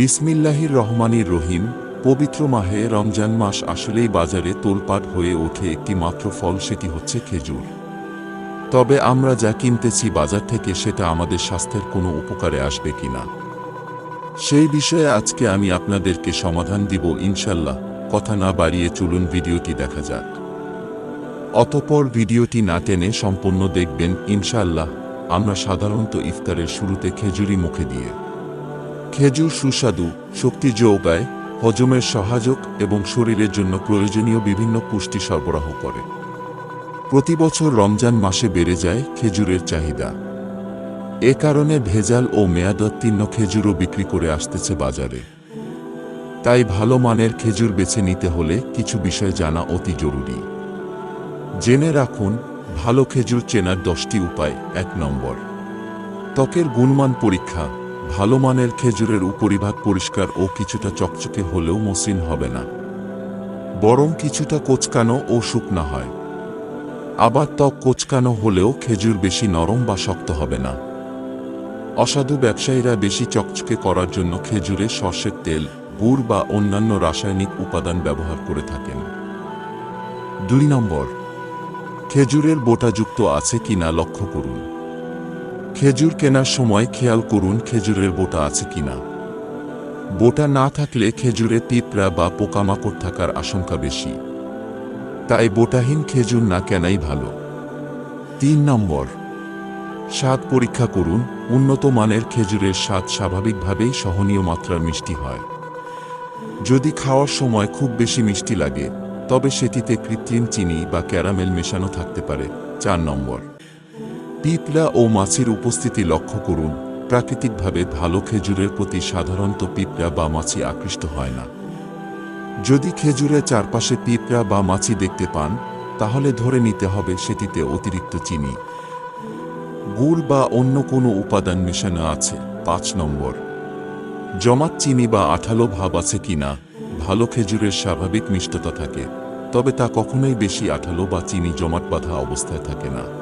বিসমিল্লাহির রহমানির রহিম, পবিত্র মাহে রমজান মাস আসলেই বাজারে তোলপাট হয়ে ওঠে একটি মাত্র ফল, সেটি হচ্ছে খেজুর। তবে আমরা যা কিনতেছি বাজার থেকে সেটা আমাদের স্বাস্থ্যের কোনো উপকারে আসবে কিনা সেই বিষয়ে আজকে আমি আপনাদেরকে সমাধান দিব ইনশাল্লাহ, কথা না বাড়িয়ে চলুন ভিডিওটি দেখা যাক। অতপর ভিডিওটি না টেনে সম্পূর্ণ দেখবেন ইনশাল্লাহ, আমরা সাধারণত ইফতারের শুরুতে খেজুরি মুখে দিয়ে। খেজুর সুস্বাদু, শক্তি যোগায় হজমের সহায়ক এবং শরীরের জন্য প্রয়োজনীয় বিভিন্ন পুষ্টি সরবরাহ করে। প্রতি বছর রমজান মাসে বেড়ে যায় খেজুরের চাহিদা। এ কারণে ভেজাল ও মেয়াদোত্তীর্ণ খেজুরও বিক্রি করে আসতেছে বাজারে। তাই ভালো মানের খেজুর বেছে নিতে হলে কিছু বিষয় জানা অতি জরুরি। জেনে রাখুন, ভালো খেজুর চেনার দশটি উপায় এক নম্বর। ত্বকের গুণমান পরীক্ষা ভালো মানের খেজুরের উপরিভাগ পরিষ্কার ও কিছুটা চকচকে হলেও মসৃণ হবে না। বরং কিছুটা কোচকানো ও শুকনা হয়। আবার ত্বক কোচকানো হলেও খেজুর বেশি নরম বা শক্ত হবে না। অসাধু ব্যবসায়ীরা বেশি চকচকে করার জন্য খেজুরে, সর্ষের তেল, গুড় বা অন্যান্য রাসায়নিক উপাদান ব্যবহার করে থাকেন। দুই নম্বর, খেজুরের বোটাযুক্ত আছে কিনা লক্ষ্য করুন। খেজুর কেনার সময় খেয়াল করুন খেজুরের বোটা আছে কিনা। বোটা না থাকলে খেজুরে পিঁপড়া বা পোকামাকড় থাকার আশঙ্কা বেশি। তাই বোটাহীন খেজুর না কেনাই ভালো। তিন নম্বর, স্বাদ পরীক্ষা করুন। উন্নত মানের খেজুরের স্বাদ স্বাভাবিকভাবেই সহনীয় মাত্রার মিষ্টি হয়। যদি খাওয়ার সময় খুব বেশি মিষ্টি লাগে, তবে সেটিতে কৃত্রিম চিনি বা ক্যারামেল মেশানো থাকতে পারে। চার নম্বর পিঁপড়া ও মাছির উপস্থিতি লক্ষ্য করুন। প্রাকৃতিকভাবে ভালো খেজুরের প্রতি সাধারণত পিঁপড়া বা মাছি আকৃষ্ট হয় না। যদি খেজুরের চারপাশে পিঁপড়া বা মাছি দেখতে পান, তাহলে ধরে নিতে হবে সেটিতে অতিরিক্ত চিনি। গুড় বা অন্য কোনো উপাদান মেশানো আছে। পাঁচ নম্বর। জমাট চিনি বা আঠালো ভাব আছে কিনা ভালো খেজুরের স্বাভাবিক মিষ্টতা থাকে, তবে তা কখনোই বেশি আঠালো বা চিনি জমাট বাঁধা অবস্থায় থাকে না।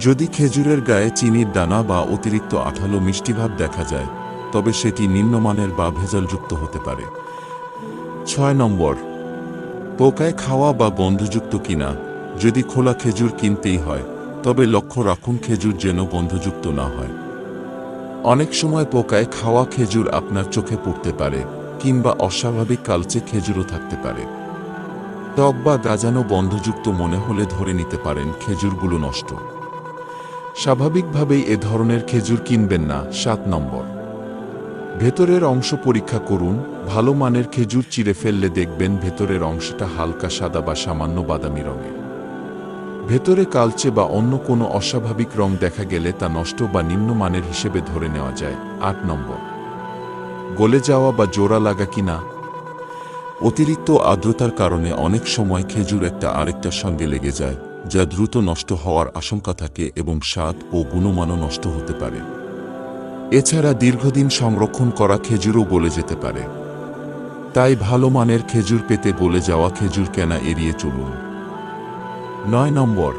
যদি খেজুরের গায়ে চিনির দানা বা অতিরিক্ত আঠালো মিষ্টিভাব দেখা যায়, তবে সেটি নিম্নমানের বা ভেজালযুক্ত হতে পারে। ছয় নম্বর, পোকায় খাওয়া বা বন্ধযুক্ত কিনা। যদি খোলা খেজুর কিনতেই হয়, তবে লক্ষ্য রাখুন খেজুর যেন বন্ধযুক্ত না হয়। অনেক সময় পোকায় খাওয়া খেজুর আপনার চোখে পড়তে পারে, কিংবা অস্বাভাবিক কালচে খেজুরও থাকতে পারে। টক বা গাজানো বন্ধযুক্ত মনে হলে ধরে নিতে পারেন, খেজুরগুলো নষ্ট। স্বাভাবিকভাবেই এ ধরনের খেজুর কিনবেন না, সাত নম্বর। ভেতরের অংশ পরীক্ষা করুন, ভালো মানের খেজুর চিড়ে ফেললে দেখবেন ভেতরের অংশটা হালকা সাদা বা সামান্য বাদামি রঙের। ভেতরে কালচে বা অন্য কোনো অস্বাভাবিক রং দেখা গেলে তা নষ্ট বা নিম্নমানের হিসেবে ধরে নেওয়া যায়, আট নম্বর। গলে যাওয়া বা জোড়া লাগা কিনা? অতিরিক্ত আর্দ্রতার কারণে অনেক সময় খেজুর একটা আরেকটার সঙ্গে লেগে যায় যা দ্রুত নষ্ট হওয়ার আশঙ্কা থাকে এবং স্বাদ ও গুণমানও নষ্ট হতে পারে। এছাড়া দীর্ঘদিন সংরক্ষণ করা খেজুরও গলে যেতে পারে। তাই ভালো মানের খেজুর পেতে গলে যাওয়া খেজুর কেনা এড়িয়ে চলুন। নয় নম্বর,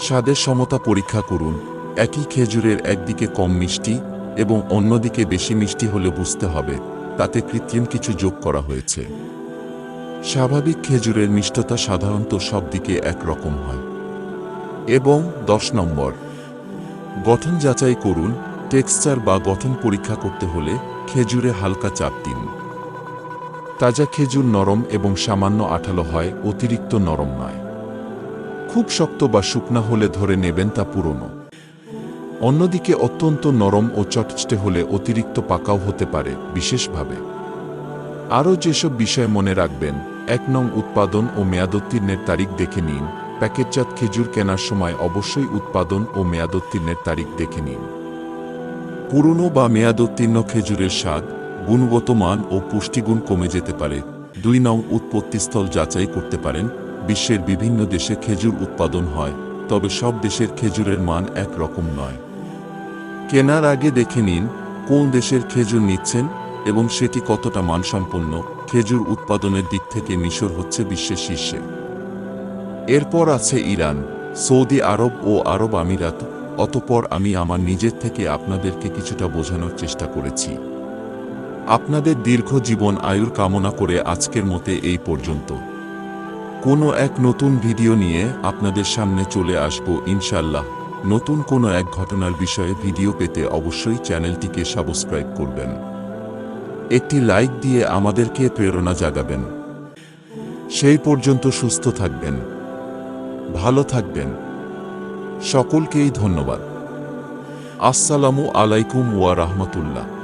স্বাদের সমতা পরীক্ষা করুন। একই খেজুরের একদিকে কম মিষ্টি এবং অন্যদিকে বেশি মিষ্টি হলে বুঝতে হবে, তাতে কৃত্রিম কিছু যোগ করা হয়েছে। স্বাভাবিক খেজুরের মিষ্টতা সাধারণত সব দিকে একরকম হয়। এবং দশ নম্বর, গঠন যাচাই করুন, টেক্সচার বা গঠন পরীক্ষা করতে হলে খেজুরে হালকা চাপ দিন। তাজা খেজুর নরম এবং সামান্য আঠালো হয়, অতিরিক্ত নরম নয়। খুব শক্ত বা শুকনা হলে ধরে নেবেন তা পুরনো। অন্যদিকে অত্যন্ত নরম ও চটচটে হলে অতিরিক্ত পাকাও হতে পারে, বিশেষভাবে। আরও যেসব বিষয় মনে রাখবেন এক নং উৎপাদন ও মেয়াদোত্তীর্ণের তারিখ দেখে নিন। প্যাকেটজাত খেজুর কেনার সময় অবশ্যই উৎপাদন ও মেয়াদোত্তীর্ণের তারিখ দেখে নিন। পুরনো বা মেয়াদোত্তীর্ণ খেজুরের স্বাদ, গুণগত মান ও পুষ্টিগুণ কমে যেতে পারে। দুই নং উৎপত্তিস্থল যাচাই করতে পারেন। বিশ্বের বিভিন্ন দেশে খেজুর উৎপাদন হয়, তবে সব দেশের খেজুরের মান এক রকম নয়। কেনার আগে দেখে নিন, কোন দেশের খেজুর নিচ্ছেন এবং সেটি কতটা মানসম্পন্ন। খেজুর উৎপাদনের দিক থেকে মিশর হচ্ছে বিশ্বের শীর্ষে। এরপর আছে ইরান, সৌদি আরব ও আরব আমিরাত, অতপর আমি আমার নিজের থেকে আপনাদেরকে কিছুটা বোঝানোর চেষ্টা করেছি। আপনাদের দীর্ঘ জীবন আয়ুর কামনা করে আজকের মতে এই পর্যন্ত। কোনো এক নতুন ভিডিও নিয়ে আপনাদের সামনে চলে আসব ইনশাল্লাহ নতুন কোনো এক ঘটনার বিষয়ে ভিডিও পেতে অবশ্যই চ্যানেলটিকে সাবস্ক্রাইব করবেন। একটি লাইক দিয়ে আমাদেরকে প্রেরণা জাগাবেন। সেই পর্যন্ত সুস্থ থাকবেন। ভালো থাকবেন। সকলকেই ধন্যবাদ। আসসালামু আলাইকুম ওয়া রাহমাতুল্লাহ।